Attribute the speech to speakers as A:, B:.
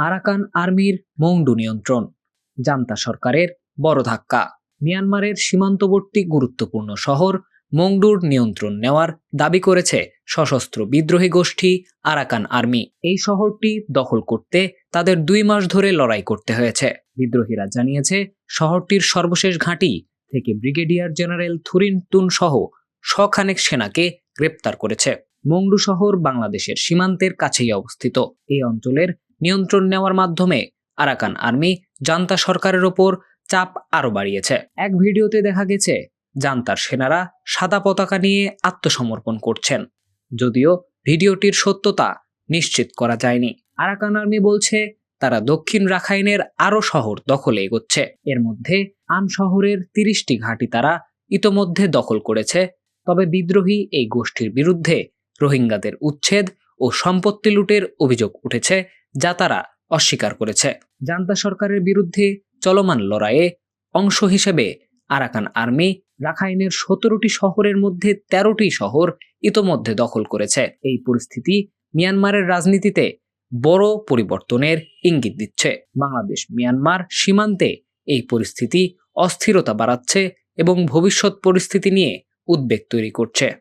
A: Arakan আর্মির Maungdaw নিয়ন্ত্রণ, junta সরকারের বড় ধাক্কা। মিয়ানমারের সীমান্তবর্তী গুরুত্বপূর্ণ শহর মংডুর নিয়ন্ত্রণ নেওয়ার দাবি করেছে সশস্ত্র বিদ্রোহী গোষ্ঠী আরাকান আর্মি। এই শহরটি দখল করতে তাদের দুই মাস ধরে লড়াই করতে হয়েছে। বিদ্রোহীরা জানিয়েছে, শহরটির সর্বশেষ ঘাঁটি থেকে ব্রিগেডিয়ার জেনারেল থুরিন তুন সহ শখানেক সেনাকে গ্রেপ্তার করেছে। মংডু শহর বাংলাদেশের সীমান্তের কাছেই অবস্থিত। এই অঞ্চলের নিয়ন্ত্রণ নেওয়ার মাধ্যমে আরাকান আর্মি জান্তা সরকারের ওপর চাপ আরও বাড়িয়েছে। এক ভিডিওতে দেখা গেছে, জান্তার সেনারা সাদা পতাকা নিয়ে আত্মসমর্পণ করছেন। যদিও ভিডিওটির সত্যতা নিশ্চিত করা যায়নি। আরাকান আর্মি বলছে, তারা দক্ষিণ রাখাইনের আরও শহর দখলে এগোচ্ছে। এর মধ্যে আন শহরের তিরিশটি ঘাঁটি তারা ইতোমধ্যে দখল করেছে। তবে বিদ্রোহী এই গোষ্ঠীর বিরুদ্ধে রোহিঙ্গাদের উচ্ছেদ ও সম্পত্তি লুটের অভিযোগ উঠেছে যা তারা অস্বীকার করেছে। জান্তা সরকারের বিরুদ্ধে চলমান লড়াইয়ে অংশ হিসেবে আরাকান আর্মি রাখাইনের সতেরোটি শহরের মধ্যে তেরোটি শহর ইতোমধ্যে দখল করেছে। এই পরিস্থিতি মিয়ানমারের রাজনীতিতে বড় পরিবর্তনের ইঙ্গিত দিচ্ছে। বাংলাদেশ মিয়ানমার সীমান্তে এই পরিস্থিতি অস্থিরতা বাড়াচ্ছে এবং ভবিষ্যৎ পরিস্থিতি নিয়ে উদ্বেগ তৈরি করছে।